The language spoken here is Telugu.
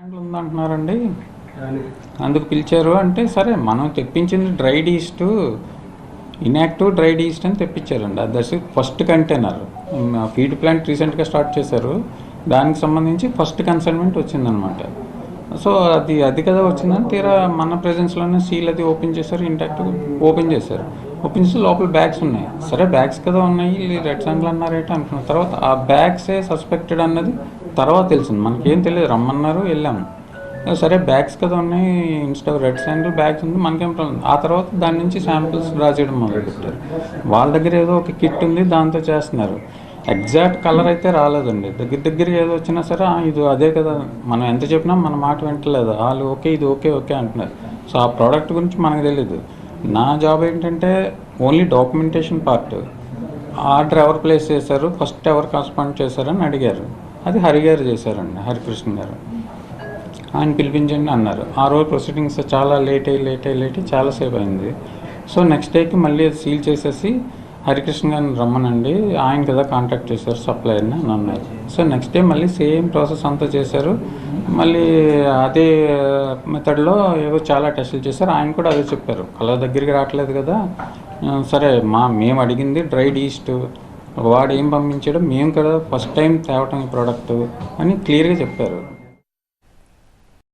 హ్యాండిల్ ఉందంటున్నారండి అందుకు పిలిచారు అంటే సరే మనం తెప్పించింది dried yeast inactive dried yeast అని తెప్పించారండి. అది దశ ఫస్ట్ కంటైనర్. ఫీడ్ ప్లాంట్ రీసెంట్గా స్టార్ట్ చేశారు. దానికి సంబంధించి ఫస్ట్ కన్సైన్మెంట్ వచ్చిందనమాట. సో అది అది కదా వచ్చిందని తీరా మన ప్రెజెన్స్లోనే సీల్ అది ఓపెన్ చేశారు ఇంటాక్ట్ ఓపెన్ చేశారు. ఓపెన్ చేసి లోపల బ్యాగ్స్ ఉన్నాయి. సరే బ్యాగ్స్ కదా ఉన్నాయి రెడ్ సాంగ్లు అన్నారేట అనుకున్న తర్వాత ఆ బ్యాగ్సే సస్పెక్టెడ్ అన్నది తర్వాత తెలిసింది. మనకేం తెలియదు. రమ్మన్నారు వెళ్ళాము. సరే బ్యాగ్స్ కదా ఉన్నాయి ఇన్స్టా రెడ్ శాండిల్ బ్యాగ్స్ ఉంది మనకేం ప్రాబ్లం ఆ తర్వాత దాని నుంచి శాంపిల్స్ డ్రా చేయడం మొదలుపెట్టారు. వాళ్ళ దగ్గర ఏదో ఒక కిట్ ఉంది దాంతో చేస్తున్నారు. ఎగ్జాక్ట్ కలర్ అయితే రాలేదండి. దగ్గర దగ్గర ఏదో వచ్చినా సరే ఇది అదే కదా. మనం ఎంత చెప్పినా మన మాట వింటలేదు. వాళ్ళు ఓకే ఇది ఓకే ఓకే అంటున్నారు. సో ఆ ప్రోడక్ట్ గురించి మనకు తెలియదు నా జాబ్ ఏంటంటే ఓన్లీ డాక్యుమెంటేషన్ పార్ట్. ఆర్డర్ ఎవరు ప్లేస్ చేశారు ఫస్ట్ ఎవరు కన్స్పాండ్ చేశారని అడిగారు. అది హరి గారు చేశారండి హరికృష్ణ గారు. ఆయన పిలిపించండి అన్నారు. ఆ రోజు ప్రొసీడింగ్స్ చాలా లేట్ అయ్యి లేట్ అయ్యి లేట్ అయ్యి చాలాసేపు అయింది. సో నెక్స్ట్ డేకి మళ్ళీ అది సీల్ చేసేసి హరికృష్ణ గారిని రమ్మనండి. ఆయన కదా కాంటాక్ట్ చేశారు సప్లయర్ని అని అన్నారు. సో నెక్స్ట్ డే మళ్ళీ సేమ్ ప్రాసెస్ అంతా చేశారు. మళ్ళీ అదే మెథడ్లో ఏవో చాలా టెస్టులు చేశారు. ఆయన కూడా అదే చెప్పారు. కలర్ దగ్గరికి రావట్లేదు కదా. సరే మా మేము అడిగింది డ్రైడ్ ఈస్ట్ వాడు ఏం పంపించాడో? మేము కదా ఫస్ట్ టైం తేవటం ఈ ప్రోడక్ట్ అని క్లియర్గా చెప్పారు.